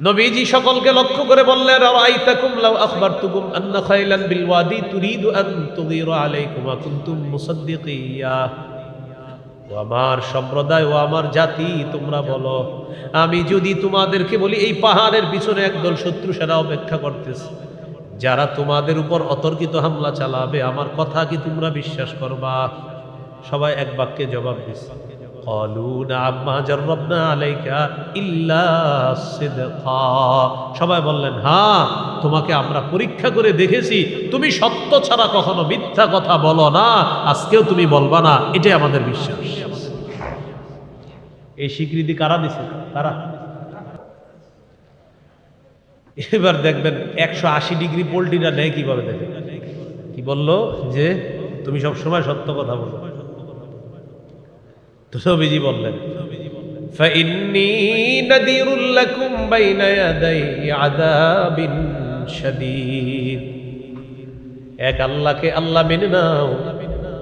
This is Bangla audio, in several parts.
নবীজি সকলকে লক্ষ্য করে বললেন, রাআইতাকুম লাউ আখবারতুকুম আন্না খাইলান বিল ওয়াদি তুরিদু আন তুগীরা আলাইকুম আ কুনতুম মুসাদ্দিকিয়া। ও আমার সম্প্রদায়, ও আমার জাতি, তোমরা বলো, আমি যদি তোমাদেরকে বলি, এই পাহাড়ের পিছনে একদল শত্রু সেনা অপেক্ষা করতেছে। যারা তোমাদের উপর অতর্কিত হামলা চালাবে, আমার কথা কি তোমরা বিশ্বাস করবা? সবাই এক বাক্যে জবাব দিচ্ছে সবাই বললেন হ্যাঁ তোমাকে আমরা পরীক্ষা করে দেখেছি। তুমি সত্য ছাড়া কখনো মিথ্যা কথা বলো না। আজকেও তুমি বলবা না। এটাই আমাদের বিশ্বাস। এই স্বীকৃতি কারা দিছে? তারা এবার দেখবেন, একশো আশি ডিগ্রি পোল্ট্রিটা নেয় কীভাবে দেখবেন কি বলল? যে তুমি সবসময় সত্য কথা বলো। তো নবীজি বললেন فإني نذير لكم بين يدي عذاب شديد এক আল্লাহকে আল্লাহ মেনে নাও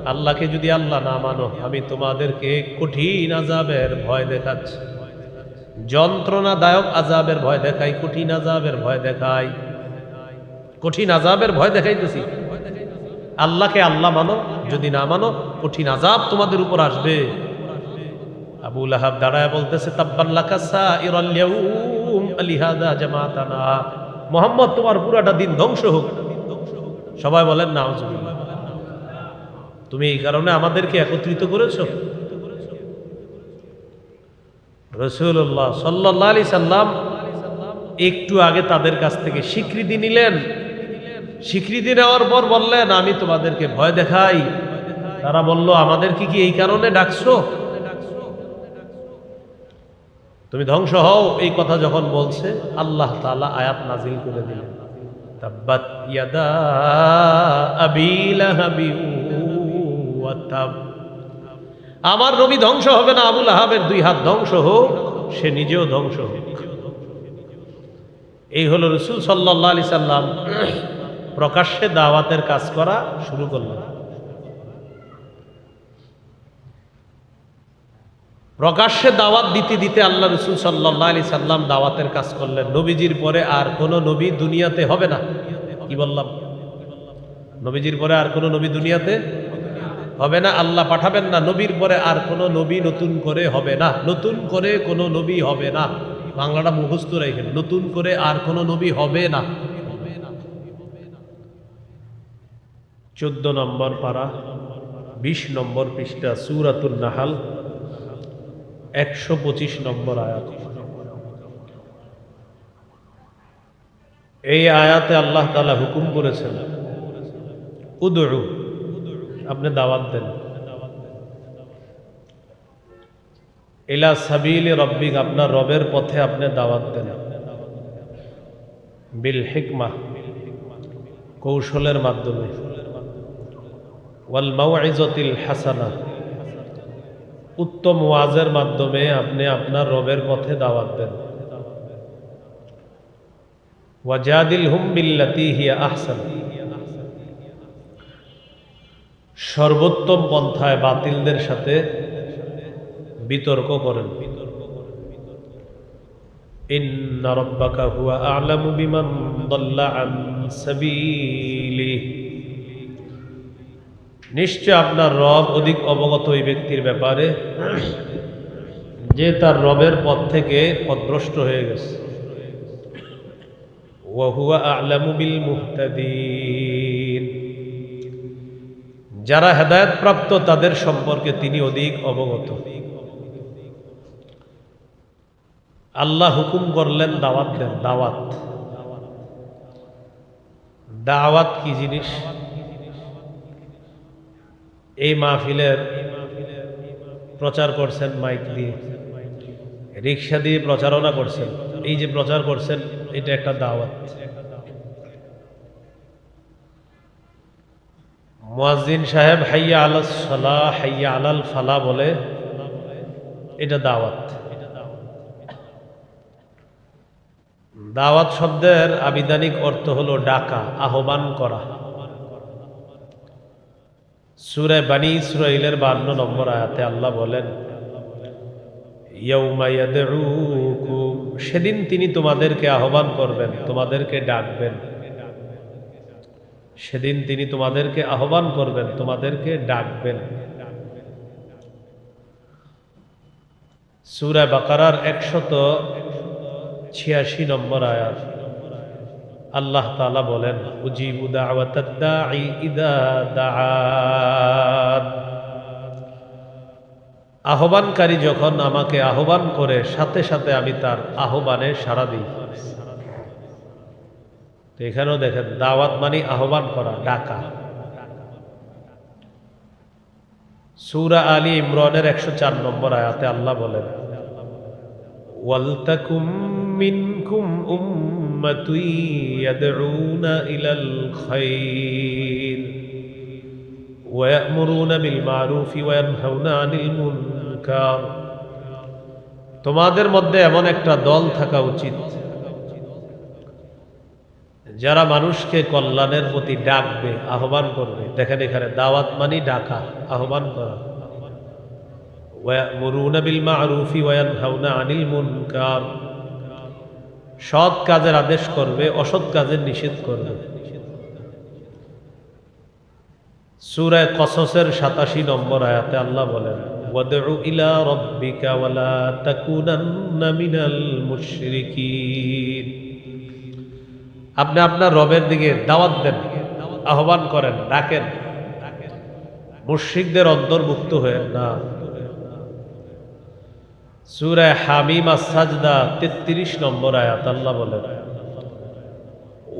আল্লাহকে যদি আল্লাহ না মানো আমি তোমাদেরকে কঠিন আজাবের ভয় দেখাচ্ছি যন্ত্রণাদায়ক আজাবের ভয় দেখাই কঠিন আজাবের ভয় দেখাই কঠিন আজাবের ভয় দেখাইতেছি আল্লাহকে আল্লাহ মানো যদি না মানো কঠিন আজাব তোমাদের উপর আসবে আবু লাহাব দাঁড়ায় বলতেছে মোহাম্মদ, তোমার পুরাটা দিন ধ্বংস হোক। সবাই বলেন না তুমি এই কারণে আমাদেরকে একত্রিত করেছ? রসুল্লাহ সাল্লাহ আলি সাল্লাম একটু আগে তাদের কাছ থেকে স্বীকৃতি নিলেন। স্বীকৃতি নেওয়ার পর বললেন, আমি তোমাদেরকে ভয় দেখাই। তারা বলল আমাদেরকে কি এই কারণে ডাকছো? তুমি ধ্বংস হও, এই কথা যখন বলছে, আল্লাহ তালা আয়াত নাজিল করে দিলেন। আমার নবী ধ্বংস হবে না আবুল আহাবের দুই হাত ধ্বংস হোক, সে নিজেও ধ্বংস হোক। এই হলো রসুল সাল্লাহ আলি সাল্লাম প্রকাশ্যে দাওয়াতের কাজ করা শুরু করলেন। প্রকাশ্যে দাওয়াত দিতে দিতে আল্লাহ রসুল সাল্লাহ আলি সাল্লাম দাওয়াতের কাজ করলেন। নবীজির পরে আর কোনো নবী দুনিয়াতে হবে না। কি বললাম? নবীজির পরে আর কোনো নবী দুনিয়াতে হবে না। আল্লাহ পাঠাবেন না। নবীর পরে আর কোনো নবী নতুন করে হবে না। নতুন করে কোনো নবী হবে না। বাংলাটা মুখস্থ রেখেন। নতুন করে আর কোনো নবী হবে না। চোদ্দ নম্বর পারা, বিশ নম্বর পৃষ্ঠা সুরাতুল নাহাল। একশো পঁচিশ নম্বর আয়াত। এই আয়াতে আল্লাহ তালা হুকুম করেছেন উদরু আপনি দাওয়াত দেন। এলা সাবিল রব্বিক, আপনার রবের পথে আপনি দাওয়াত দেন। বিল হিকমা, কৌশলের মাধ্যমে। ওয়াল মাওয়াইজতিল হাসানা উত্তম ওয়াজের মাধ্যমে আপনি আপনার রবের পথে দাওয়াত দেন। ওয়াজাদিল হুম বিল্লাতি হিয়া আহসান। সর্বোত্তম পন্থায় বাতিলদের সাথে বিতর্ক করেন। ইন্না রাব্বাকা হুয়া আ'লামু বিমান দাল্লা আন সাবিলিহি। নিশ্চয় আপনার রব অধিক অবগত ওই ব্যক্তির ব্যাপারে যে তার রবের পথ থেকে পথভ্রষ্ট হয়ে গেছে। ওয়াহুয়া আলামু বিল মুহতাদিন। যারা হেদায়ত প্রাপ্ত তাদের সম্পর্কে তিনি অধিক অবগত। আল্লাহ হুকুম করলেন, দাওয়াত দাওয়াত। দাওয়াত কি জিনিস? এই মাহফিলের প্রচার করছেন মাইক দিয়ে। রিক্সা দিয়ে প্রচারণা করছেন। এই যে প্রচার করছেন, এটা একটা দাওয়াত। মুয়াজ্জিন সাহেব, হাইয়া আলাল সালা হাইয়া আলাল ফালা বলে এটা দাওয়াত। দাওয়াত শব্দের আবিধানিক অর্থ হলো ডাকা, আহ্বান করা। সুরে বানি ইসরাইলের বান্ন নম্বর আয়াতে আল্লাহ বলেন সেদিন তিনি তোমাদেরকে আহ্বান করবেন, তোমাদেরকে ডাকবেন। সেদিন তিনি তোমাদেরকে আহ্বান করবেন, তোমাদেরকে ডাকবেন। সুরা বাকারার একশত ছিয়াশি নম্বর আয়াত। আল্লাহ তালা বলেন আহ্বানকারী যখন আমাকে আহ্বান করে, সাথে সাথে আমি তার আহ্বানে সাড়া দিই। এখানেও দেখেন, দাওয়াত মানে আহ্বান করা, ডাকা। সুরা আলী ইমরানের একশো চার নম্বর আয়াতে আল্লাহ বলেন মিনকুম উম্মাতুন ইয়াদউনা ইলাল খায়র ويأمرون بالمعروف وينهون عن المنكر তোমাদের মধ্যে এমন একটা দল থাকা উচিত যারা মানুষকে কল্যাণের প্রতি ডাকবে আহ্বান করবে দেখেন এখানে দাওয়াত মানি ডাকা আহ্বান করা ওয়ামুরুনা বিল মারুফি ওয়ানহাউনা আনিল মুনকার সৎ কাজের আদেশ করবে, অসৎ কাজের নিষেধ করবে। সুরায় কসসের সাতাশি নম্বর আয়াতে আল্লাহ বলেন, ওয়াদউ ইলা রব্বিকা ওয়ালা তাকুনান্না মিনাল মুশরিকিন। আপনি আপনার রবের দিকে দাওয়াত দেন, আহ্বান করেন, ডাকেন। মুশরিকদের অন্তর্ভুক্ত হয়ে না। সুরায় হামিমা সাজদা তেত্রিশ নম্বর আয়াত, আল্লাহ বলেন,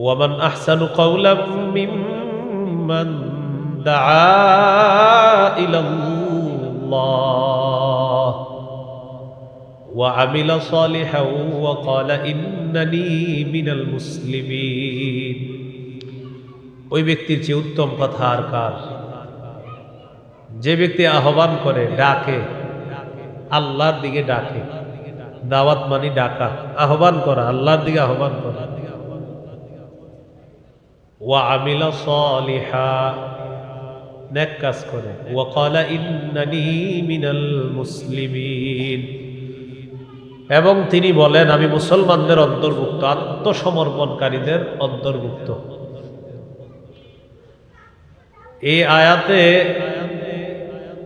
ওয়ামান আহসানু কৌলাম মিম্মান দাআ ইলাল্লাহ ওয়া আমিলা মিনাল ওই ব্যক্তির চেয়ে উত্তম কথা আর কার? যে ব্যক্তি আহ্বান করে, ডাকে আল্লাহর দিকে ডাকে। দাওয়াত মানি ডাকা। আহ্বান করা, আল্লাহর দিকে আহ্বান করা। ওয়া আমিলা নেক কাজ করে। মুসলিমিন। এবং তিনি বলেন, আমি মুসলমানদের অন্তর্ভুক্ত, আত্মসমর্পণকারীদের অন্তর্ভুক্ত। এই আয়াতে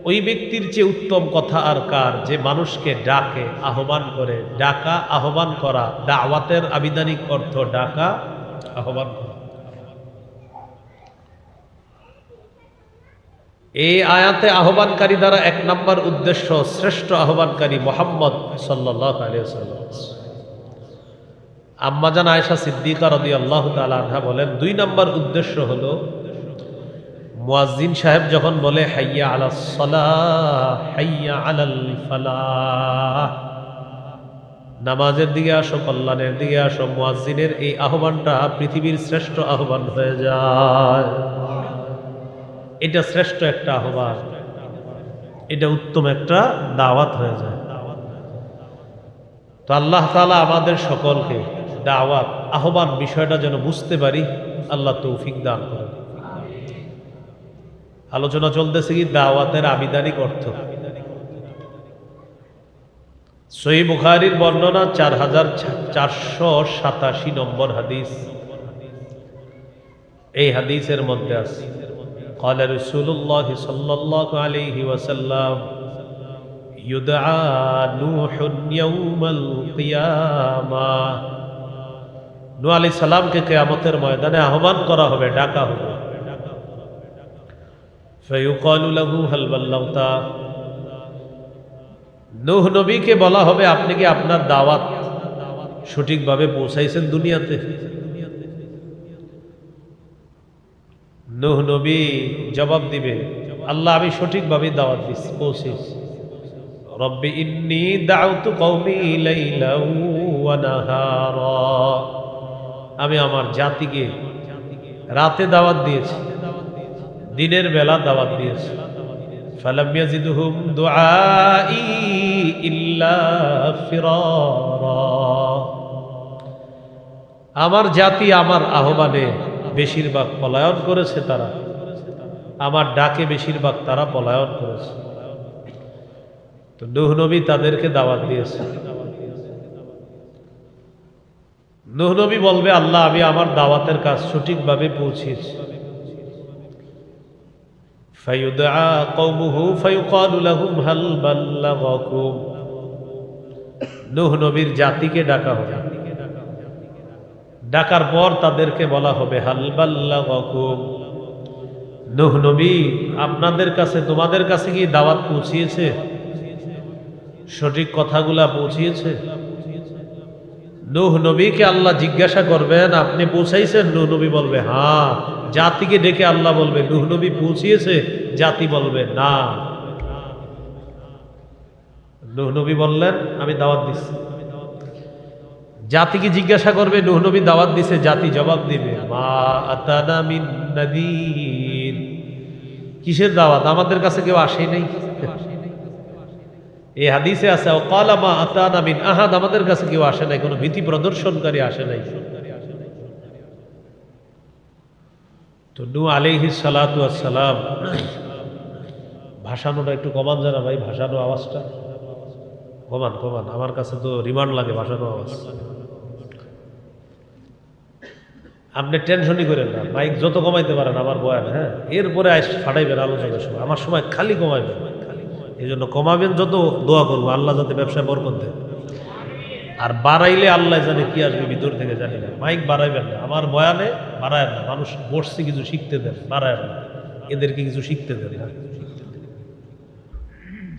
ওই ব্যক্তির চেয়ে উত্তম কথা আর কার? যে মানুষকে ডাকে, আহ্বান করে। ডাকা, আহ্বান করা। দাওয়াতের আবিধানিক অর্থ ডাকা, আহ্বান করা। এই আয়াতে আহ্বানকারী দ্বারা এক নম্বর উদ্দেশ্য, শ্রেষ্ঠ আহ্বানকারী মোহাম্মদ সাল্লাহ আম্মাজান আয়েশা সিদ্দিকা রদি আল্লাহ তালা বলেন, দুই নম্বর উদ্দেশ্য হল মুয়াজ্জিন সাহেব যখন বলে, হাইয়া আলা সলাহ, হাইয়া আলাল ফালাহ, নামাজের দিকে আসো, কল্যাণের দিকে আসো, মুয়াজ্জিনের এই আহ্বানটা পৃথিবীর শ্রেষ্ঠ আহ্বান হয়ে যায়। এটা শ্রেষ্ঠ একটা আহ্বান। এটা উত্তম একটা দাওয়াত হয়ে যায়। তো আল্লাহ তালা আমাদের সকলকে দাওয়াত, আহ্বান বিষয়টা যেন বুঝতে পারি, আল্লাহ তৌফিক দান করেন। আলোচনা চলতেছে কি দাওয়াতের আবিধানিক অর্থ সহি বুখারির বর্ণনা চার হাজার চারশো সাতাশি নম্বর হাদিস এই হাদিসের মধ্যে আছে قال رسول الله صلى الله عليه وسلم يدعى نوح يوم القيامة নূ আলী সালামকে কেয়ামতের ময়দানে আহ্বান করা হবে ডাকা হবে ফয়ুকালু লাহু, হাল বাল্লাউতা। নূহ নবীকে বলা হবে, আপনি কি আপনার দাওয়াত সঠিকভাবে পৌঁছাইছেন দুনিয়াতে? নূহ নবী জবাব দিবে, আল্লাহ, আমি সঠিকভাবে দাওয়াত দিচ্ছি পৌঁছেছি। রব্বি ইন্নি দাউতু কওমি লাইলাউ ওয়া নাহারা। আমি আমার জাতিকে রাতে দাওয়াত দিয়েছি। দিনের বেলা দাওয়াত দিয়েছে। আমার জাতি আমার আহ্বানে বেশিরভাগ পলায়ন করেছে তারা। আমার ডাকে বেশিরভাগ তারা পলায়ন করেছে। তো নুহ নবী তাদেরকে দাওয়াত দিয়েছে। নুহ নবী বলবে, আল্লাহ, আমি আমার দাওয়াতের কাজ সঠিকভাবে পৌঁছেছি। فيدعى قومه فيقال لهم هل بلغكم নূহ নবীর জাতিকে ডাকা হবে ডাকার পর তাদেরকে বলা হবে হাল বাল্লাগাকুম নূহ নবী আপনাদের কাছে তোমাদের কাছে কি দাওয়াত পৌঁছিয়েছে সঠিক কথাগুলা পৌঁছিয়েছে নূহ নবীকে আল্লাহ জিজ্ঞাসা করবেন, আপনি পৌঁছাইছেন? নূহ নবী বলবে হ্যাঁ। জাতিকে ডেকে আল্লাহ বলবে, নূহ নবী পৌঁছিয়েছে? জাতি বলবে, না। নূহ নবী বললেন, আমি দাওয়াত দিচ্ছি। জাতিকে জিজ্ঞাসা করবে, নূহ নবী দাওয়াত দিছে? জাতি জবাব দিবে, মা কিসের দাওয়াত? আমাদের কাছে কেউ আসে নাই? এই হাদিসে আছে কালা মা আতানা মিন আহাদ আমাদের কাছে কেউ আসে নাই, কোনো ভীতি প্রদর্শনকারী আসে নাই। তো নু আলিহি সালাতু সালাম ভাসানোটা একটু কমান জানা ভাই ভাসানো আওয়াজটা। কমান কমান, আমার কাছে তো রিমান্ড লাগে ভাসানো আওয়াজ। আপনি টেনশনই করেন না, মাইক যত কমাইতে পারেন, আমার বয়ান হ্যাঁ? এরপরে ফাটাইবেন আলোচনার সময়, আমার সময় খালি কমাইবেন। এই জন্য কমাবেন যত, দোয়া করব, আল্লাহ যাতে ব্যবসায় বরকত দেয়। আর বাড়াইলে আল্লাহ জানে কি আসবে, ভিতর থেকে জানি না। মাইক বাড়াইবেন না। আমার বয়ানে বাড়ায় না। মানুষ বসছে কিছু শিখতে দেন বাড়ায় না। এদেরকে কিছু শিখতে দেন না।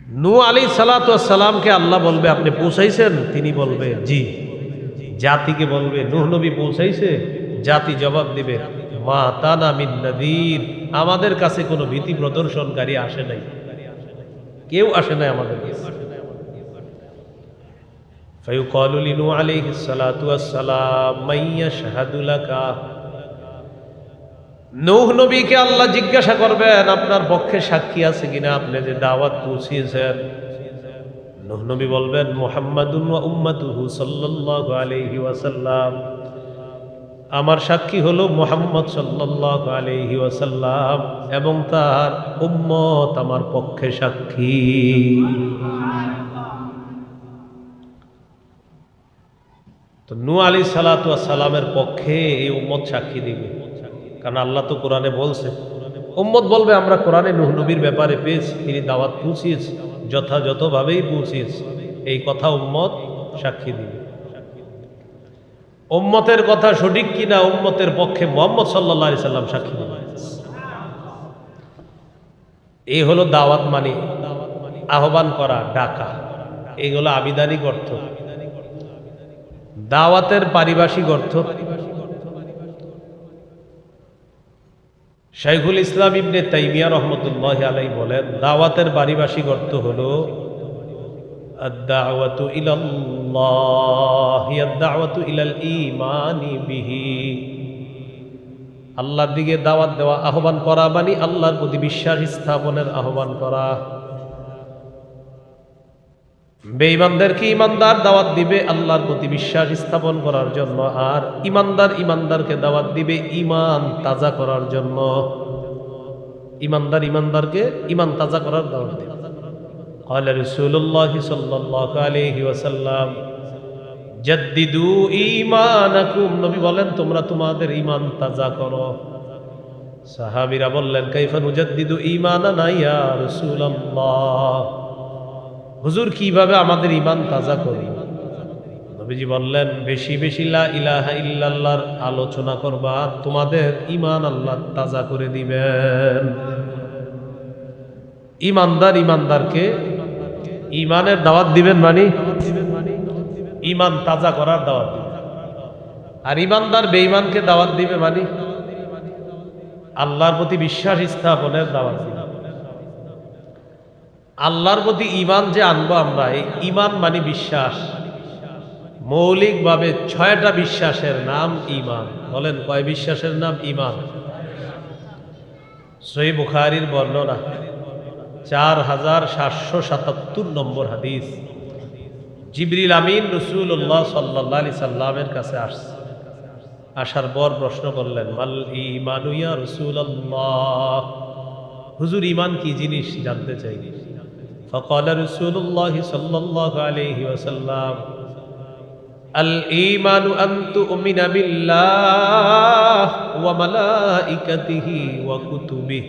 নু আলী সালাতামকে আল্লাহ বলবে, আপনি পৌঁছাইছেন? তিনি বলবে, জি। জাতিকে বলবে, নুহ নবী পৌঁছাইছে? জাতি জবাব দিবে, মা তানা মিন আমাদের কাছে কোনো ভীতি প্রদর্শনকারী আসে নাই। কেউ আসে নাই আমাদের কাছে فيقال لنوح عليه الصلاة والسلام من يشهد لك নূহ নবীকে আল্লাহ জিজ্ঞাসা করবেন আপনার পক্ষে সাক্ষী আছে কিনা আপনি যে দাওয়াত পৌঁছিয়েছেন নূহ নবী বলবেন মুহাম্মাদুন ওয়া উম্মাতুহু সাল্লাল্লাহু আলাইহি ওয়াসাল্লাম আমার সাক্ষী হলো মোহাম্মদ সাল্লাল্লাহু আলাইহি ওয়াসাল্লাম এবং তার উম্মত আমার পক্ষে সাক্ষী। তো নু আলী সালাতু সালামের পক্ষে এই উম্মত সাক্ষী দিবে। কারণ আল্লাহ তো কোরআনে বলছে, উম্মত বলবে, আমরা কোরআনে নুহ নবীর ব্যাপারে পেয়েছি, তিনি দাওয়াত পৌঁছিয়েছে, যথাযথভাবেই পৌঁছিয়েছে। এই কথা উম্মত সাক্ষী দিবে। উম্মতের কথা সঠিক কিনা উম্মতের পক্ষে মোহাম্মদ সাল্লা সাল্লাম সাক্ষী এই হলো দাওয়াত মানে আহ্বান করা, ডাকা। এইগুলো আবিধানিক অর্থ। দাওয়াতের পারিভাষিক অর্থ। শাইখুল ইসলাম ইবনে তাইমিয়া রহমতুল্লাহ আলাই বলেন, দাওয়াতের পারিভাষিক অর্থ হল الدعوة إلى الله هي الدعوة إلى الإيمان به আল্লাহর দিকে দাওয়াত দেওয়া আহ্বান করা মানে আল্লাহর প্রতি বিশ্বাস স্থাপনের আহ্বান করা বেঈমানদেরকে ইমানদার দাওয়াত দিবে আল্লাহর প্রতি বিশ্বাস স্থাপন করার জন্য আর ইমানদার ইমানদারকে দাওয়াত দিবে ইমান তাজা করার জন্য ইমানদার ইমানদারকে ইমান তাজা করার দাওয়াত দিবে قال رسول الله صلى الله عليه وسلم জাদ্দিদু ঈমানাকুম নবী বলেন তোমরা তোমাদের ঈমান তাজা করো সাহাবীরা বললেন কাইফা নুজাদ্দিদু ঈমানানা ইয়া রাসূলুল্লাহ হুজুর কিভাবে আমাদের ইমান তাজা করি নবীজি বললেন বেশি বেশি লা ইলাহা ইল্লাল্লাহর আলোচনা করবা তোমাদের ইমান আল্লাহ তাজা করে দিবেন ইমানদার ইমানদারকে ইমানের দাওয়াত দিবেন মানে? ইমান তাজা করার দাওয়াত। দিবেন আর ইমানদার বেঈমানকে দাওয়াত দিবে মানে? আল্লাহর প্রতি বিশ্বাস স্থাপনের দাওয়াত আল্লাহর প্রতি ইমান যে আনব আমরা, এই ইমান মানে বিশ্বাস। মৌলিকভাবে ছয়টা বিশ্বাসের নাম ইমান। বলেন, কয় বিশ্বাসের নাম? ইমান। সই বুখারির বর্ণনা। চার হাজার সাতশো সাতাত্তর নম্বর হাদিস জিবরিল আমিন রসুল্লাহ সাল্লাহ আলি সাল্লামের কাছে আসছে আসার পর প্রশ্ন করলেন মাল ইমানুয়া রসুল্লাহ হুজুর ইমান কি জিনিস জানতে চাই فقال رسول الله صلى الله عليه وسلم الإيمان أن تؤمن بالله وملائكته وكتبه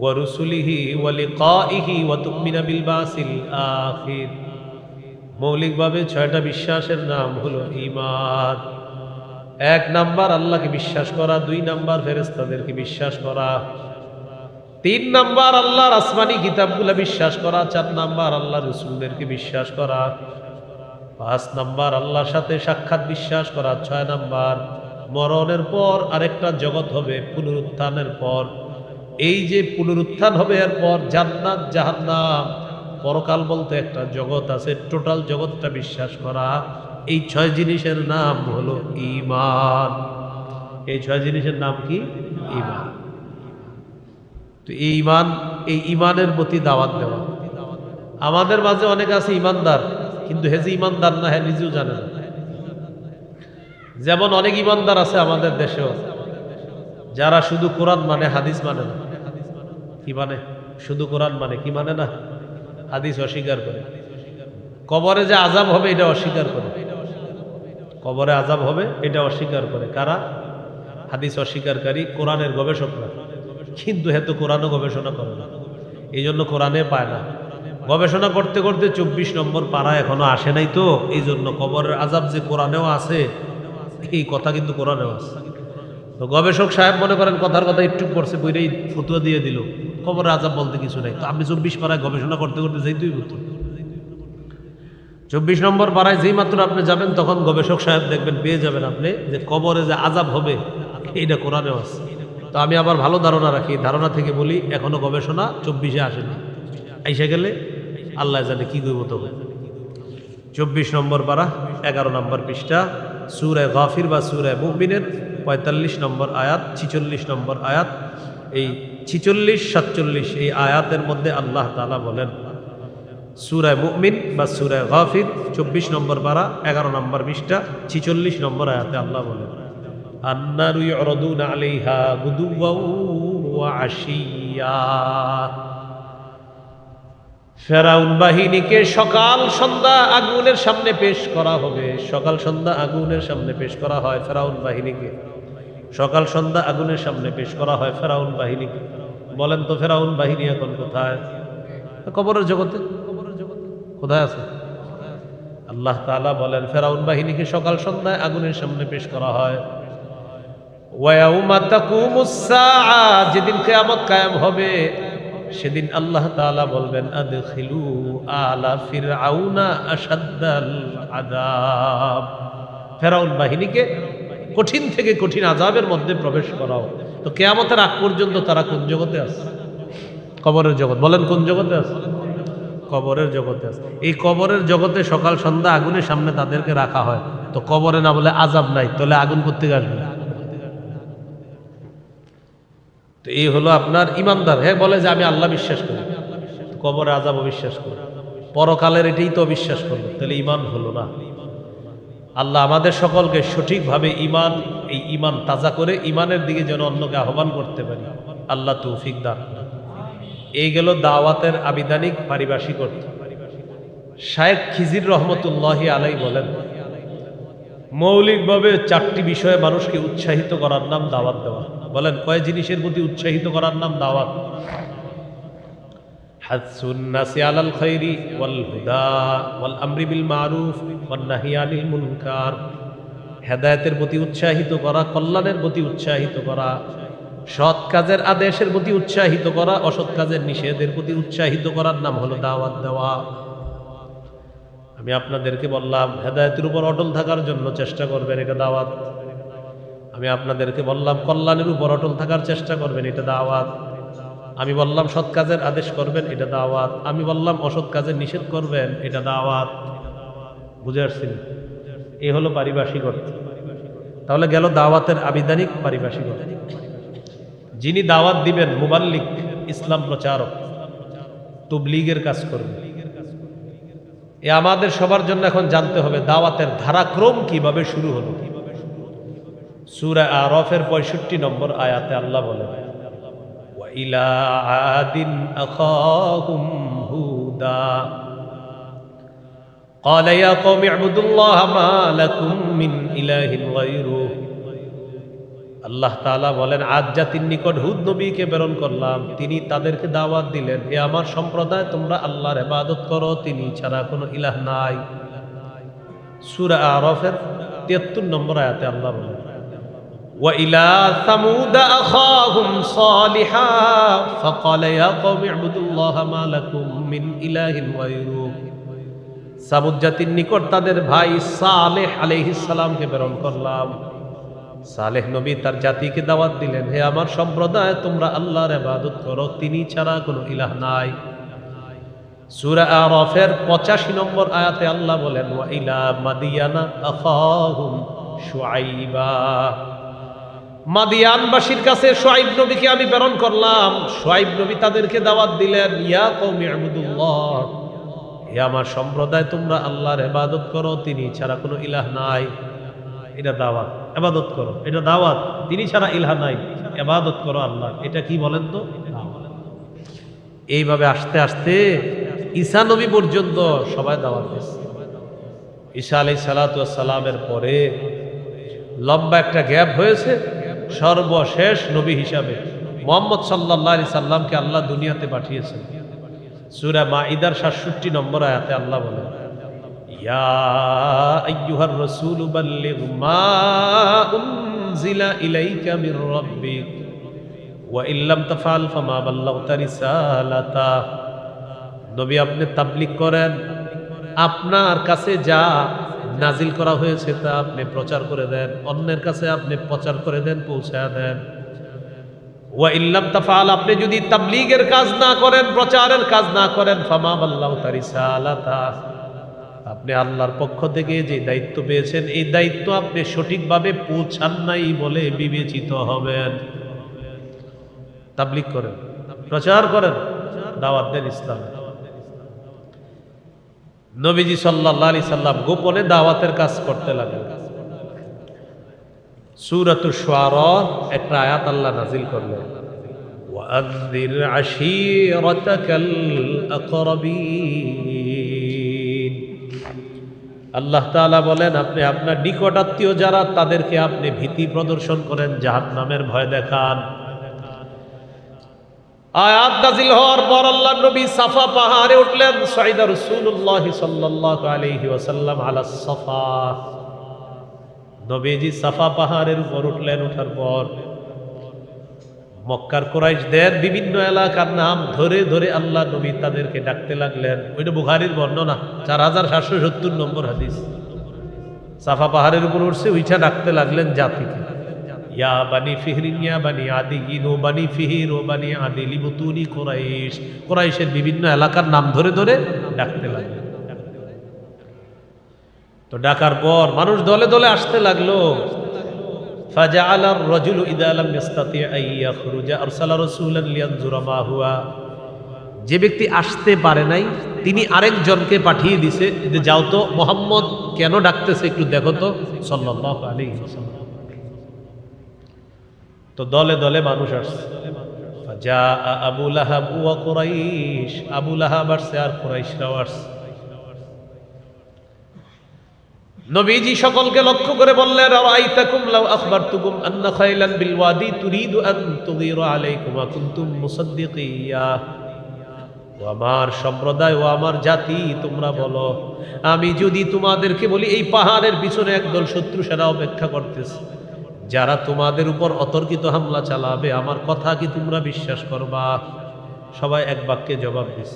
ওয়ারুসুলিহি ওয়ালিকাইহি ওয়াতুমিনা বিল আখির। মৌলিকভাবে ছয়টা বিশ্বাসের নাম হলো ইমান এক নাম্বার, আল্লাহকে বিশ্বাস করা। দুই নাম্বার ফেরেস্তাদেরকে বিশ্বাস করা। তিন নাম্বার, আল্লাহর আসমানি কিতাবগুলো বিশ্বাস করা। চার নাম্বার আল্লাহ রসুলদেরকে বিশ্বাস করা। পাঁচ নাম্বার, আল্লাহর সাথে সাক্ষাৎ বিশ্বাস করা। ছয় নাম্বার, মরণের পর আরেকটা জগৎ হবে, পুনরুত্থানের পর। এই যে পুনরুত্থান হবে এরপর জান্নাত, জাহান্নাম, পরকাল বলতে একটা জগৎ আছে, টোটাল জগৎটা বিশ্বাস করা, এই ছয় জিনিসের নাম হলো ইমান এই ছয় জিনিসের নাম কি? ঈমান। তো এই ইমান এই ইমানের প্রতি দাওয়াত দেওয়া। আমাদের মাঝে অনেক আছে ইমানদার কিন্তু হে যে ইমানদার না হ্যাঁ নিজেও জানে না। যেমন অনেক ইমানদার আছে আমাদের দেশেও, যারা শুধু কোরআন মানে হাদিস মানে না। কি মানে? শুধু কোরআন মানে কি মানে না? হাদিস অস্বীকার করে। কবরে যে আজাব হবে, এটা অস্বীকার করে। কবরে আজাব হবে, এটা অস্বীকার করে। কারা? হাদিস অস্বীকারী, কোরআনের গবেষকরা। কিন্তু হেতু কোরআনও গবেষণা করে না। এই জন্য কোরআনে পায় না। গবেষণা করতে করতে চব্বিশ নম্বর পাড়া এখনও আসে নাই তো। এই জন্য কবরের আজাব যে কোরআনেও আছে, এই কথা কিন্তু কোরআনেও আছে। তো গবেষক সাহেব মনে করেন, কথার কথা একটু করছে বইটাই ফতুয়া দিয়ে দিল। কবরের আজাব বলতে কিছু নাই। তো আপনি চব্বিশ পাড়ায় গবেষণা করতে করতে যেতেই হতো চব্বিশ নম্বর পাড়ায় যেই মাত্র আপনি যাবেন, তখন গবেষক সাহেব দেখবেন, পেয়ে যাবেন আপনি যে কবরে যে আজাব হবে, এইটা কোরআনেও আছে। তো আমি আবার ভালো ধারণা রাখি ধারণা থেকে বলি, এখনও গবেষণা চব্বিশে আসেনি। আইসা গেলে আল্লাহ জানে কি করব তবে। চব্বিশ নম্বর পারা এগারো নম্বর পৃষ্ঠা সুরায় গাফির বা সুরায় মুমিনের পঁয়তাল্লিশ নম্বর আয়াত, ছিচল্লিশ নম্বর আয়াত, এই ছিচল্লিশ, সাতচল্লিশ এই আয়াতের মধ্যে আল্লাহ তালা বলেন সুরায় মুমিন বা সুরায় গাফিদ চব্বিশ নম্বর পারা, এগারো নম্বর বিশটা ছিচল্লিশ নম্বর আয়াতে আল্লাহ বলেন আন্নারুই অরদুন আলিহা গুদুবাউ আশিয়া। ফেরাউন বাহিনীকে সকাল সন্ধ্যা আগুনের সামনে পেশ করা হবে। সকাল সন্ধ্যা আগুনের সামনে পেশ করা হয় ফেরাউন বাহিনীকে। সকাল সন্ধ্যা আগুনের সামনে পেশ করা হয় ফেরাউন বাহিনীকে। বলেন তো ফেরাউন, বাহিনী এখন কোথায়? কবরের জগতে। কোথায় আছে? আল্লাহ তাআলা বলেন, ফেরাউন বাহিনীকে সকাল সন্ধ্যায় আগুনের সামনে পেশ করা হয়? যেদিন কিয়ামত কায়েম হবে, সেদিন আল্লাহ তাআলা বলবেন, আদখিলু আলা ফিরআউনা আশাদ্দাল আযাব। ফেরাউন বাহিনীকে কঠিন থেকে কঠিন আজাবের মধ্যে প্রবেশ করাও। তো কেয়ামতের আগ পর্যন্ত তারা কোন জগতে আছে? কবরের জগৎ। বলেন কোন জগতে আছে? কবরের জগতে আছে। এই কবরের জগতে সকাল সন্ধ্যা আগুনের সামনে তাদেরকে রাখা হয়। তো কবরে না বলে আজাব নাই, তাহলে আগুন করতে আসবে? তো এই হলো আপনার ইমানদার। হ্যাঁ বলে যে আমি আল্লাহ বিশ্বাস করি। কবরে আজাব বিশ্বাস করি। পরকালের এটাই তো বিশ্বাস করল তাহলে ইমান হলো না। আল্লাহ আমাদের সকলকে সঠিকভাবে ইমান এই ইমান তাজা করে ইমানের দিকে যেন অন্যকে আহ্বান করতে পারি। আল্লাহ তৌফিক দান। এই গেল দাওয়াতের আবিধানিক পারিভাষিক অর্থ। শায়েখ খিজির রহমতুল্লাহি আলাই বলেন, মৌলিকভাবে চারটি বিষয়ে মানুষকে উৎসাহিত করার নাম দাওয়াত দেওয়া। বলেন, কয় জিনিসের প্রতি উৎসাহিত করার নাম দাওয়াত? বিল হেদায়েতের প্রতি উৎসাহিত করা, কল্যাণের প্রতি উৎসাহিত করা, সৎ কাজের আদেশের প্রতি উৎসাহিত করা, অসৎ কাজের নিষেধের প্রতি উৎসাহিত করার নাম হলো দাওয়াত দেওয়া। আমি আপনাদেরকে বললাম, হেদায়তের উপর অটল থাকার জন্য চেষ্টা করবেন এটা দাওয়াত। আমি আপনাদেরকে বললাম, কল্যাণের উপর অটল থাকার চেষ্টা করবেন এটা দাওয়াত। আমি বললাম, সৎ কাজের আদেশ করবেন, এটা দাওয়াত। আমি বললাম, অসৎ কাজের নিষেধ করবেন, এটা দাওয়াত। বুঝে আসছেন এ হলো পারিভাষিক অর্থ। তাহলে গেল দাওয়াতের আবিধানিক পারিভাষিক অর্থ। যিনি দাওয়াত দিবেন, মুবাল্লিক, ইসলাম প্রচারক, তুবলিগের কাজ করবে। এ আমাদের সবার জন্য এখন জানতে হবে, দাওয়াতের ধারাক্রম কীভাবে শুরু হলো। সুরা আরফের পঁয়ষট্টি নম্বর আয়াতে আল্লাহ বলে وإلى عاد أخاهم هودا قال يا قوم اعبدوا الله ما لكم من إله غيره আল্লাহ তাআলা বলেন আজ জাতির নিকট হুদ নবীকে প্রেরণ করলাম তিনি তাদেরকে দাওয়াত দিলেন হে আমার সম্প্রদায় তোমরা আল্লাহর ইবাদত করো তিনি ছাড়া কোনো ইলাহ নাই সূরা আরাফের 73 নম্বর আয়াতে আল্লাহ বলেন وإلى ثمود أخاهم صالحا فقال يا قوم اعبدوا الله ما لكم من إله غيره সামুদ জাতির নিকট তাদের ভাই সালেহ আলাইহিস সালামকে প্রেরণ করলাম সালেহ নবী তার জাতিকে দাওয়াত দিলেন হে আমার সম্প্রদায় তোমরা আল্লাহর ইবাদত করো তিনি ছাড়া কোনো ইলাহ নাই সূরা আরাফের 85 নম্বর আয়াতে আল্লাহ বলেন ওয়া ইলা মাদিয়ানা আখাহুম শুআইবা মাদিয়ানবাসীর কাছে সোয়াইব নবীকে আমি প্রেরণ করলাম। সোয়াইব নবী তাদেরকে দাওয়াত দিলেন, ইয়া কৌমি আহমদুল্লাহ আমার সম্প্রদায়, তোমরা আল্লাহর এবাদত করো, তিনি ছাড়া কোনো ইলাহ নাই। এটা দাওয়াত এবাদত করো, এটা দাওয়াত, তিনি ছাড়া ইলাহ নাই। এবাদত করো আল্লাহ এটা কি বলেন তো? এইভাবে আস্তে আস্তে ঈসা নবী পর্যন্ত সবাই দাওয়াত দিচ্ছে ঈসা সালাতামের পরে লম্বা একটা গ্যাপ হয়েছে। সর্বশেষ নবী হিসাবে মোহাম্মদ সাল্লাহ আলি সাল্লামকে আল্লাহ দুনিয়াতে পাঠিয়েছেন। সুরা মা ইদার সাতষট্টি নম্বর আয়াতে আল্লাহ বলেন নবী আপনি করেন, আপনার কাছে যা নাজিল করা হয়েছে তা আপনি প্রচার করে দেন, অন্যের কাছে আপনি প্রচার করে দেন, পৌঁছায় দেন। ওয়া ইল্লাম তাফাল আপনি যদি তাবলিগের কাজ না করেন, প্রচারের কাজ না করেন, ফামা আল্লাহ তারিসালাতা আপনি আল্লাহর পক্ষ থেকে যে দায়িত্ব পেয়েছেন, এই দায়িত্ব আপনি সঠিকভাবে পৌঁছান নাই বলে বিবেচিত হবেন। তাবলিগ করেন, প্রচার করেন, দাওয়াত দেন ইসলাম। নবীজি সাল্লাহ আলি সাল্লাম গোপনে দাওয়াতের কাজ করতে লাগলেন সুরত সোয়ার একটা আয়াত আল্লাহ নাজিল করলেন وأنذر عشيرتك الأقربين আল্লাহ তাআলা বলেন আপনি আপনার নিকটাত্মীয় যারা তাদেরকে আপনি ভীতি প্রদর্শন করেন জাহান্নামের ভয় দেখান আয়াত নাজিল হওয়ার পর আল্লাহ নবী সাফা পাহাড়ে উঠলেন, সাইদা রাসূলুল্লাহ সাল্লাল্লাহু আলাইহি ওয়াসাল্লাম আলা সাফা। নবীজি সাফা পাহাড়ের উপর উঠলেন ওঠার পর মক্কার কোরাইশদের বিভিন্ন এলাকার নাম ধরে ধরে আল্লাহ নবী তাদেরকে ডাকতে লাগলেন। ওইটা বুখারির বর্ণনা, চার হাজার সাতশো সত্তর নম্বর হাদিস। সাফা পাহাড়ের উপর উঠছে, ওইটা ডাকতে লাগলেন জাতিকে। ইয়া বানি ফিহরিন ইয়া বানি আদি ও বানি ফিহির ও বানি আদি লিবুতুনি কোরাইশ কোরাইশের বিভিন্ন এলাকার নাম ধরে ধরে ডাকতে লাগলেন তো ডাকার পর মানুষ দলে দলে আসতে লাগলো فجعل الرجل اذا لم يستطيع ان يخرج ارسل رسولا لينظر ما هو যে ব্যক্তি আসতে পারে নাই তিনি আরেকজনকে পাঠিয়ে দিছে যে যাও তো মোহাম্মদ কেন ডাকতেছে একটু দেখো তো সাল্লাল্লাহু আলাইহি ওয়াসাল্লাম তো দলে দলে মানুষ আসছে। যা আবু লাহাব ওয়া কুরাইশ। আবু লাহাব আসছে আর কুরাইশরাও আসছে। নবীজি সকলকে লক্ষ্য করে বললেন, আরাইতাকুম লাউ আখবারতুকুম আন্না খাইলান বিল ওয়াদি তুরিদু আন তুগীরা আলাইকুম ওয়া কুনতুম মুসাদ্দিকিয়া। ও আমার সম্প্রদায়, ও আমার জাতি, তোমরা বলো, আমি যদি তোমাদেরকে বলি, এই পাহাড়ের পিছনে একদল শত্রু সেনা অপেক্ষা করতেছে। যারা তোমাদের উপর অতর্কিত হামলা চালাবে, আমার কথা কি তোমরা বিশ্বাস করবা? সবাই এক বাক্যে জবাব দিস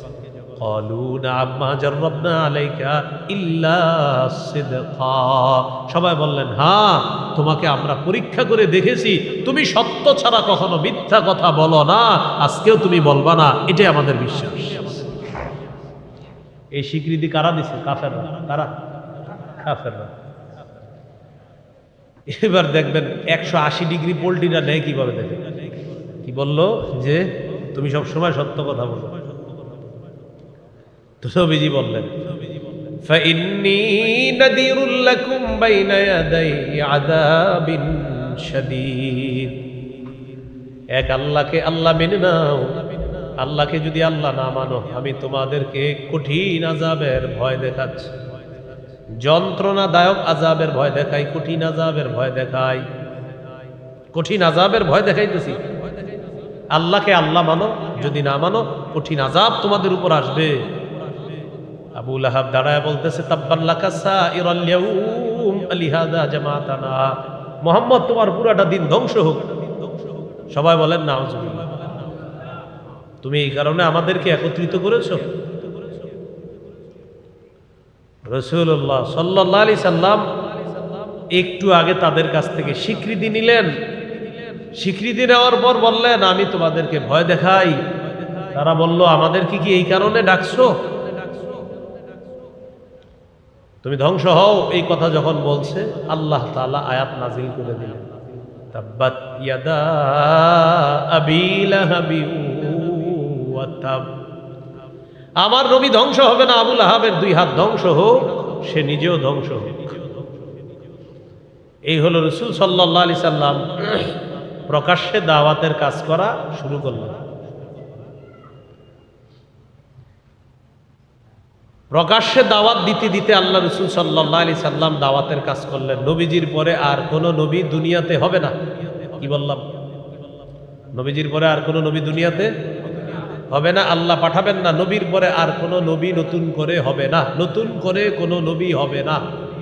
সবাই বললেন হ্যাঁ তোমাকে আমরা পরীক্ষা করে দেখেছি, তুমি সত্য ছাড়া কখনো মিথ্যা কথা বলো না, আজকেও তুমি বলবা না, এটাই আমাদের বিশ্বাস। এই স্বীকৃতি কারা দিছে? কাফেররা। কারা? কাফেররা। এবার দেখবেন একশো আশি ডিগ্রি পোলট্রিটা নেয় কীভাবে দেখবেন কি বলল যে, তুমি সব সময় সত্য কথা বলো। তো বললেন এক আল্লাহকে আল্লাহ মেনে নাও। আল্লাহকে যদি আল্লাহ না মানো, আমি তোমাদেরকে কঠিন আজাবের ভয় দেখাচ্ছি। যন্ত্রণাদায়ক আজাবের ভয় দেখাই, কঠিন আজাবের ভয় দেখাই। কঠিন আজাবের ভয় দেখাইতেছি। আল্লাহকে আল্লাহ মানো, যদি না মানো, কঠিন আজাব তোমাদের উপর আসবে। আবুল আহাব দাঁড়ায় বলতেছে মোহাম্মদ, তোমার পুরাটা দিন ধ্বংস হোক। সবাই বলেন না তুমি এই কারণে আমাদেরকে একত্রিত করেছ? রসুল্লাহ সাল্লাহ আলি সাল্লাম একটু আগে তাদের কাছ থেকে স্বীকৃতি নিলেন। স্বীকৃতি নেওয়ার পর বললেন, আমি তোমাদেরকে ভয় দেখাই। তারা বলল আমাদেরকে কি কি এই কারণে ডাকছো? তুমি ধ্বংস হও। এই কথা যখন বলছে, আল্লাহ তাআলা আয়াত নাজিল করে দিলেন। তাব্বাত ইয়াদা আবি লাহাবি ওয়া তাব আমার নবী ধ্বংস হবে না, আবুল আহাবের দুই হাত ধ্বংস হোক, সে নিজেও ধ্বংস হোক। এই হলো রসুল সাল্লাহ আলি সাল্লাম প্রকাশ্যে দাওয়াতের কাজ করা শুরু করলেন। প্রকাশ্যে দাওয়াত দিতে দিতে আল্লাহ রসুল সাল্লাহ আলি সাল্লাম দাওয়াতের কাজ করলেন। নবীজির পরে আর কোনো নবী দুনিয়াতে হবে না। কি বললাম? নবীজির পরে আর কোনো নবী দুনিয়াতে হবে না, আল্লাহ পাঠাবেন না, নবীর পরে আর কোনো নবী নতুন করে হবে না, নতুন করে কোনো নবী হবে না।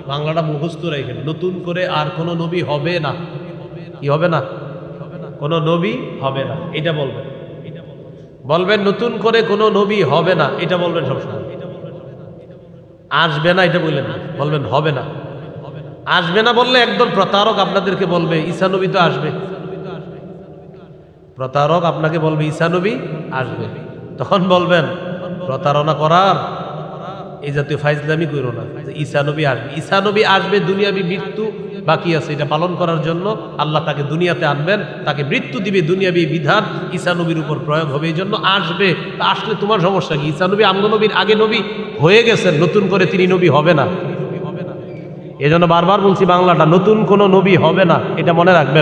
বাংলাটা মুখস্থ রেখেন, নতুন করে আর কোনো নবী হবে না। কি হবে না? কোনো নবী হবে না, এটা বলবেন। বলবেন নতুন করে কোনো নবী হবে না, এটা বলবেন সবসময়। আসবে না, এটা বললেন। বলবেন হবে না। আসবে না বললে একদম প্রতারক আপনাদেরকে বলবে ঈশানবী তো আসবে। প্রতারক আপনাকে বলবে, ঈসা নবী আসবে। তখন বলবেন, প্রতারণা করার? এই জাতীয় ফাইজলামি করো না, যে নবী আসবে। ঈসা নবী আসবে, দুনিয়াবি মৃত্যু বাকি আছে, এটা পালন করার জন্য আল্লাহ তাকে দুনিয়াতে আনবেন, তাকে মৃত্যু দিবে দুনিয়াবি বিধান, ঈসা নবীর উপর প্রয়োগ হবে, এই জন্য আসবে। তা আসলে তোমার সমস্যা কি? ঈসা নবী আমদ নবীর আগে নবী হয়ে গেছেন, নতুন করে তিনি নবী হবে না। এজন্য বারবার বলছি, বাংলাটা নতুন কোনো নবী হবে না, এটা মনে রাখবেন।